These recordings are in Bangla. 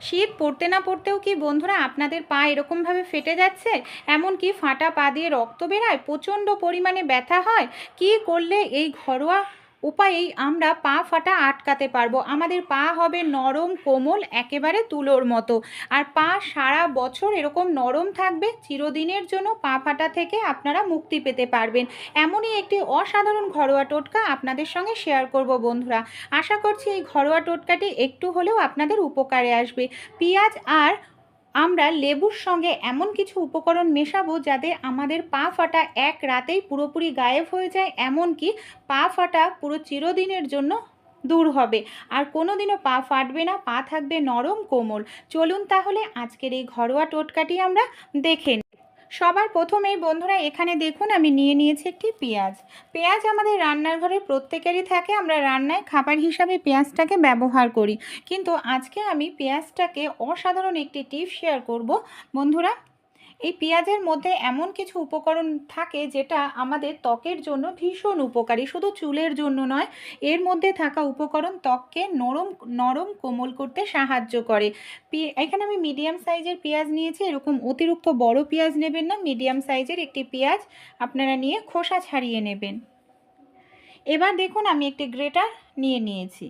শীত পড়তে না পড়তেও কি বন্ধুরা আপনাদের পা এরকমভাবে ফেটে যাচ্ছে? এমন কি ফাটা পা দিয়ে রক্ত বেরায়, প্রচণ্ড পরিমাণে ব্যথা হয়। কি করলে এই ঘরোয়া উপায়েই আমরা পা ফাটা আটকাতে পারব। আমাদের পা হবে নরম, কোমল, একেবারে তুলোর মতো। আর পা সারা বছর এরকম নরম থাকবে, চিরদিনের জন্য পা ফাটা থেকে আপনারা মুক্তি পেতে পারবেন। এমনই একটি অসাধারণ ঘরোয়া টোটকা আপনাদের সঙ্গে শেয়ার করব বন্ধুরা। আশা করছি এই ঘরোয়া টোটকাটি একটু হলেও আপনাদের উপকারে আসবে। পেঁয়াজ আর আমরা লেবুর সঙ্গে এমন কিছু উপকরণ মেশাবো যাতে আমাদের পা ফাটা এক রাতেই পুরোপুরি গায়েব হয়ে যায়, এমনকি পা ফাটা পুরো চিরদিনের জন্য দূর হবে আর কোনো দিনও পা ফাটবে না, পা থাকবে নরম কোমল চলুন তাহলে আজকের এই ঘরোয়া টোটকাটি আমরা দেখে নিই। সবার প্রথমেই বন্ধুরা এখানে দেখুন, আমি নিয়ে নিয়েছি একটি পেঁয়াজ। পেঁয়াজ আমাদের রান্নার ঘরে প্রত্যেকেরই থাকে, আমরা রান্নায় খাবার হিসাবে পেঁয়াজটাকে ব্যবহার করি। কিন্তু আজকে আমি পেঁয়াজটাকে অসাধারণ একটি টিপ শেয়ার করব। বন্ধুরা এই পেঁয়াজের মধ্যে এমন কিছু উপকরণ থাকে যেটা আমাদের ত্বকের জন্য ভীষণ উপকারী। শুধু চুলের জন্য নয়, এর মধ্যে থাকা উপকরণ ত্বককে নরম নরম কোমল করতে সাহায্য করে। এখানে আমি মিডিয়াম সাইজের পেঁয়াজ নিয়েছি, এরকম অতিরিক্ত বড় পেঁয়াজ নেবেন না মিডিয়াম সাইজের একটি পেঁয়াজ আপনারা নিয়ে খোসা ছাড়িয়ে নেবেন। এবার দেখুন আমি একটি গ্রেটার নিয়ে নিয়েছি।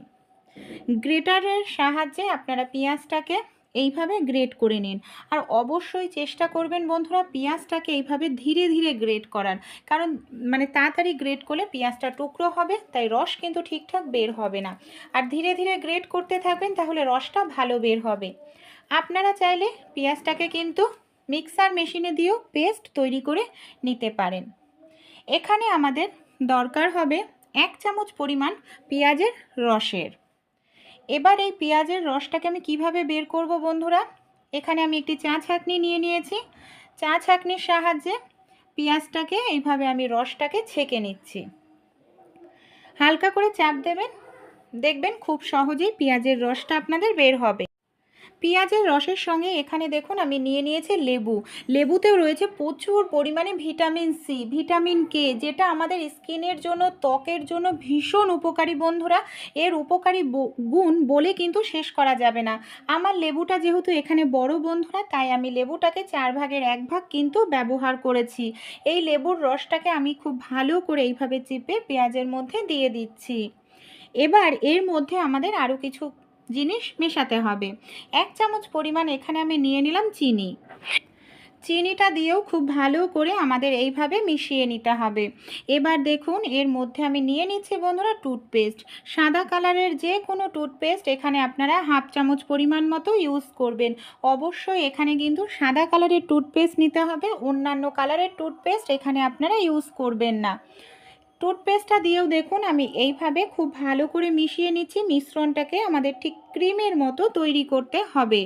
গ্রেটারের সাহায্যে আপনারা পেঁয়াজটাকে এইভাবে গ্রেট করে নিন। আর অবশ্যই চেষ্টা করবেন বন্ধুরা পেঁয়াজটাকে এইভাবে ধীরে ধীরে গ্রেট করার। কারণ মানে তাড়াতাড়ি গ্রেট করলে পেঁয়াজটা টুকরো হবে, তাই রস কিন্তু ঠিকঠাক বের হবে না। আর ধীরে ধীরে গ্রেট করতে থাকবেন তাহলে রসটা ভালো বের হবে। আপনারা চাইলে পেঁয়াজটাকে কিন্তু মিক্সার মেশিনে দিয়েও পেস্ট তৈরি করে নিতে পারেন। এখানে আমাদের দরকার হবে এক চামচ পরিমাণ পেঁয়াজের রসের। এবার এই পেঁয়াজের রসটাকে আমি কীভাবে বের করব, বন্ধুরা? এখানে আমি একটি চা ছাঁকনি নিয়ে নিয়েছি। চা ছাঁকনির সাহায্যে পেঁয়াজটাকে এইভাবে আমি রসটাকে ছেঁকে নিচ্ছি। হালকা করে চাপ দেবেন। দেখবেন খুব সহজেই পেঁয়াজের রসটা আপনাদের বের হবে। পেঁয়াজের রসের সঙ্গে এখানে দেখুন আমি নিয়ে নিয়েছি লেবু। লেবুতেও রয়েছে প্রচুর পরিমাণে ভিটামিন সি ভিটামিন কে যেটা আমাদের স্কিনের জন্য, ত্বকের জন্য ভীষণ উপকারী বন্ধুরা। এর উপকারী গুণ বলে কিন্তু শেষ করা যাবে না। আমার লেবুটা যেহেতু এখানে বড় বন্ধুরা, তাই আমি লেবুটাকে চার ভাগের এক ভাগ কিন্তু ব্যবহার করেছি। এই লেবুর রসটাকে আমি খুব ভালো করে এইভাবে চিপে পেঁয়াজের মধ্যে দিয়ে দিচ্ছি। এবার এর মধ্যে আমাদের আরও কিছু জিনিস মেশাতে হবে। এক চামচ পরিমাণ এখানে আমি নিয়ে নিলাম চিনি। চিনিটা দিয়েও খুব ভালো করে আমাদের এইভাবে মিশিয়ে নিতে হবে। এবার দেখুন, এর মধ্যে আমি নিয়ে নিচ্ছি বন্ধুরা টুথপেস্ট। সাদা কালারের যে কোনো টুথপেস্ট এখানে আপনারা হাফ চামচ পরিমাণ মতো ইউজ করবেন। অবশ্যই এখানে কিন্তু সাদা কালারের টুথপেস্ট নিতে হবে, অন্যান্য কালারের টুথপেস্ট এখানে আপনারা ইউজ করবেন না। টুথপেস্টটা দিয়েও দেখুন, আমি এইভাবে খুব ভালো করে মিশিয়ে নিচ্ছি। মিশ্রণটাকে আমাদের ঠিক ক্রিমের মতো তৈরি করতে হবে।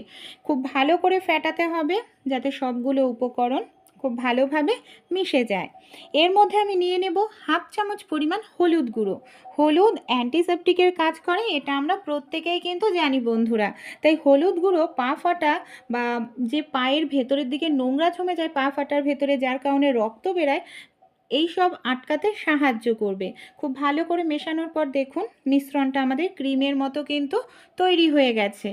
খুব ভালো করে ফেটাতে হবে যাতে সবগুলো উপকরণ খুব ভালোভাবে মিশে যায়। এর মধ্যে আমি নিয়ে নেব হাফ চামচ পরিমাণ হলুদ গুঁড়ো। হলুদ অ্যান্টিসেপটিকের কাজ করে, এটা আমরা প্রত্যেকেই কিন্তু জানি বন্ধুরা। তাই হলুদ গুঁড়ো পা ফাটা বা যে পায়ের ভেতরের দিকে নোংরা জমে যায়, পা ফাটার ভেতরে, যার কারণে রক্ত বেরায় এই সব আটকাতে সাহায্য করবে। খুব ভালো করে মেশানোর পর দেখুন, মিশ্রণটা আমাদের ক্রিমের মতো কিন্তু তৈরি হয়ে গেছে।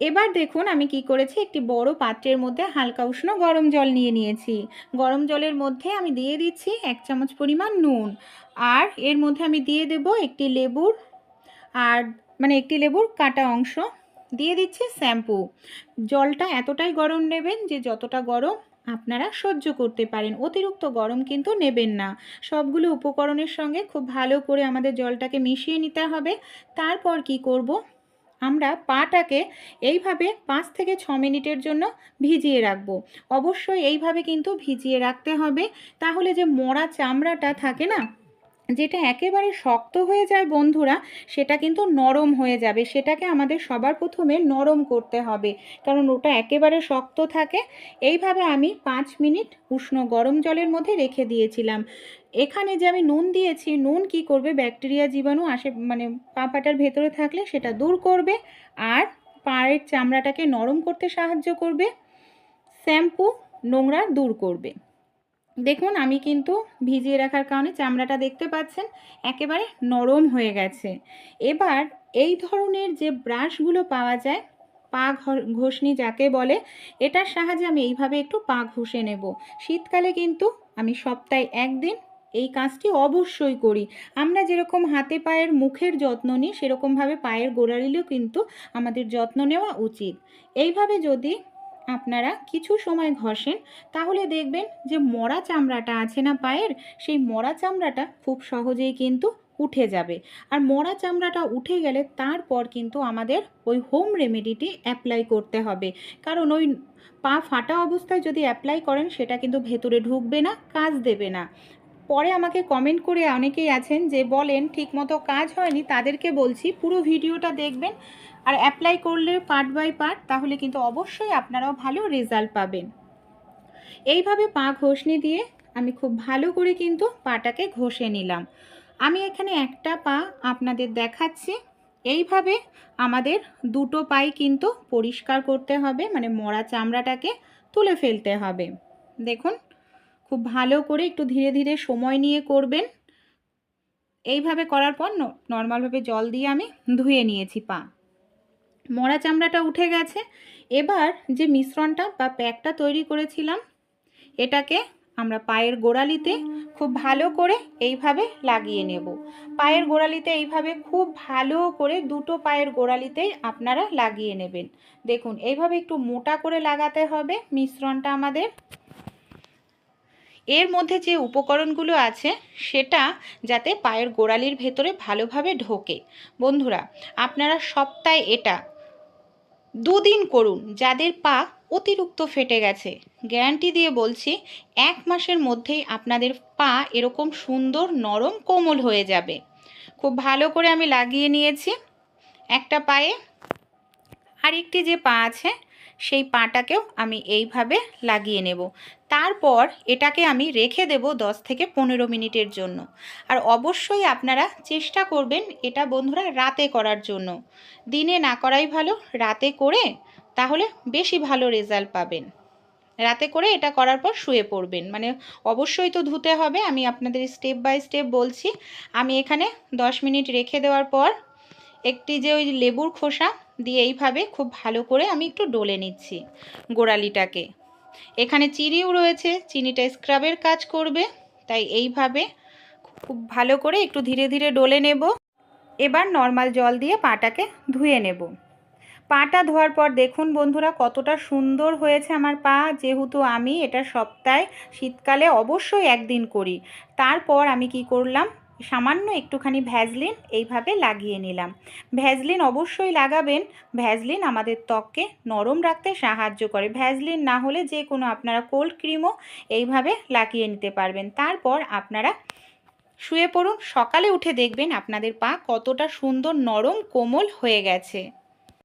এবার দেখুন আমি কি করেছি, একটি বড় পাত্রের মধ্যে হালকা উষ্ণ গরম জল নিয়ে নিয়েছি। গরম জলের মধ্যে আমি দিয়ে দিচ্ছি এক চামচ পরিমাণ নুন। আর এর মধ্যে আমি দিয়ে দেব একটি লেবুর, আর মানে একটি লেবুর কাটা অংশ। দিয়ে দিচ্ছি শ্যাম্পু। জলটা এতটাই গরম নেবেন যে যতটা গরম আপনারা সহ্য করতে পারেন। অতিরিক্ত গরম কিন্তু নেবেন না। সবগুলো উপকরণের সঙ্গে খুব ভালো করে আমাদের জলটাকে মিশিয়ে নিতে হবে। তারপর কি করব? আমরা পাটাকে এইভাবে পাঁচ থেকে ছ মিনিটের জন্য ভিজিয়ে রাখব। অবশ্যই এইভাবে কিন্তু ভিজিয়ে রাখতে হবে। তাহলে যে মরা চামড়াটা থাকে না যেটা একেবারে শক্ত হয়ে যায় বন্ধুরা, সেটা কিন্তু নরম হয়ে যাবে। সেটাকে আমাদের সবার প্রথমে নরম করতে হবে। কারণ ওটা একেবারে শক্ত থাকে। এইভাবে আমি পাঁচ মিনিট উষ্ণ গরম জলের মধ্যে রেখে দিয়েছিলাম। এখানে যে আমি নুন দিয়েছি, নুন কি করবে? ব্যাকটেরিয়া জীবাণু আসে মানে পা পাটার ভেতরে থাকলে সেটা দূর করবে আর পায়ের চামড়াটাকে নরম করতে সাহায্য করবে। শ্যাম্পু নোংরা দূর করবে। দেখুন, আমি কিন্তু ভিজিয়ে রাখার কারণে চামড়াটা দেখতে পাচ্ছেন, একেবারে নরম হয়ে গেছে। এবার এই ধরনের যে ব্রাশগুলো পাওয়া যায়, পা ঘষনি যাকে বলে, এটার সাহায্যে আমি এইভাবে একটু পা ঘষে নেব। শীতকালে কিন্তু আমি সপ্তাহে একদিন এই কাজটি অবশ্যই করি। আমরা যেরকম হাতে পায়ের মুখের যত্ন নিই, সেরকমভাবে পায়ের গোড়ালিলেও কিন্তু আমাদের যত্ন নেওয়া উচিত। এইভাবে যদি আপনারা কিছু সময় ঘষেন, তাহলে দেখবেন যে মরা চামড়াটা আছে না পায়ের, সেই মরা চামড়াটা খুব সহজেই কিন্তু উঠে যাবে। আর মরা চামড়াটা উঠে গেলে তারপর কিন্তু আমাদের ওই হোম রেমেডিটি অ্যাপ্লাই করতে হবে। কারণ ওই পা ফাটা অবস্থায় যদি অ্যাপ্লাই করেন, সেটা কিন্তু ভেতরে ঢুকবে না, কাজ দেবে না। পরে আমাকে কমেন্ট করে অনেকেই আছেন যে, বলেন ঠিকমতো কাজ হয়নি, তাদেরকে বলছি, পুরো ভিডিওটা দেখবেন আর অ্যাপ্লাই করলে পার্ট বাই পার্ট তাহলে কিন্তু অবশ্যই আপনারাও ভালো রেজাল্ট পাবেন। এইভাবে পা ঘষনি দিয়ে আমি খুব ভালো করে কিন্তু পাটাকে ঘষে নিলাম। আমি এখানে একটা পা আপনাদের দেখাচ্ছি। এইভাবে আমাদের দুটো পাই কিন্তু পরিষ্কার করতে হবে মানে মরা চামড়াটাকে তুলে ফেলতে হবে। দেখুন খুব ভালো করে একটু ধীরে ধীরে সময় নিয়ে করবেন। এইভাবে করার পর নর্মালভাবে জল দিয়ে আমি ধুয়ে নিয়েছি পা। মরা চামড়াটা উঠে গেছে। এবার যে মিশ্রণটা বা প্যাকটা তৈরি করেছিলাম, এটাকে আমরা পায়ের গোড়ালিতে খুব ভালো করে এইভাবে লাগিয়ে নেব। পায়ের গোড়ালিতে এইভাবে খুব ভালো করে দুটো পায়ের গোড়ালিতেই আপনারা লাগিয়ে নেবেন। দেখুন, এইভাবে একটু মোটা করে লাগাতে হবে মিশ্রণটা আমাদের। এর মধ্যে যে উপকরণগুলো আছে, সেটা যাতে পায়ের গোড়ালির ভেতরে ভালোভাবে ঢোকে। বন্ধুরা, আপনারা সপ্তাহে এটা দুদিন করুন, যাদের পা অতিরিক্ত ফেটে গেছে। গ্যারান্টি দিয়ে বলছি, এক মাসের মধ্যেই আপনাদের পা এরকম সুন্দর নরম কোমল হয়ে যাবে। খুব ভালো করে আমি লাগিয়ে নিয়েছি। একটা পায়ে আরেকটি যে পা আছে সেই পাটাকেও আমি এইভাবে লাগিয়ে নেব। তারপর এটাকে আমি রেখে দেব দশ থেকে পনেরো মিনিটের জন্য। আর অবশ্যই আপনারা চেষ্টা করবেন এটা বন্ধুরা রাতে করার জন্য। দিনে না করাই ভালো, রাতে করে তাহলে বেশি ভালো রেজাল্ট পাবেন। রাতে করে এটা করার পর শুয়ে পড়বেন। মানে অবশ্যই তো ধুতে হবে, আমি আপনাদের স্টেপ বাই স্টেপ বলছি। আমি এখানে দশ মিনিট রেখে দেওয়ার পর একটি যে ওই লেবুর খোসা দিয়ে এইভাবে খুব ভালো করে আমি একটু ডলে নিচ্ছি গোড়ালিটাকে। এখানে চিনিও রয়েছে, চিনিটা স্ক্রাবের কাজ করবে, তাই এইভাবে খুব ভালো করে একটু ধীরে ধীরে ডলে নেব। এবার নর্মাল জল দিয়ে পাটাকে ধুয়ে নেব। পাটা ধোয়ার পর দেখুন বন্ধুরা কতটা সুন্দর হয়েছে আমার পা। যেহেতু আমি এটা সপ্তাহে, শীতকালে অবশ্যই একদিন করি। তারপর আমি কি করলাম সামান্য একটুখানি ভ্যাজলিন এইভাবে লাগিয়ে নিলাম। ভ্যাজলিন অবশ্যই লাগাবেন। ভ্যাজলিন আমাদের ত্বককে নরম রাখতে সাহায্য করে। ভ্যাজলিন না হলে যে কোনো আপনারা কোল্ড ক্রিমও এইভাবে লাগিয়ে নিতে পারবেন। তারপর আপনারা শুয়ে পড়ুন। সকালে উঠে দেখবেন আপনাদের পা কতটা সুন্দর নরম কোমল হয়ে গেছে।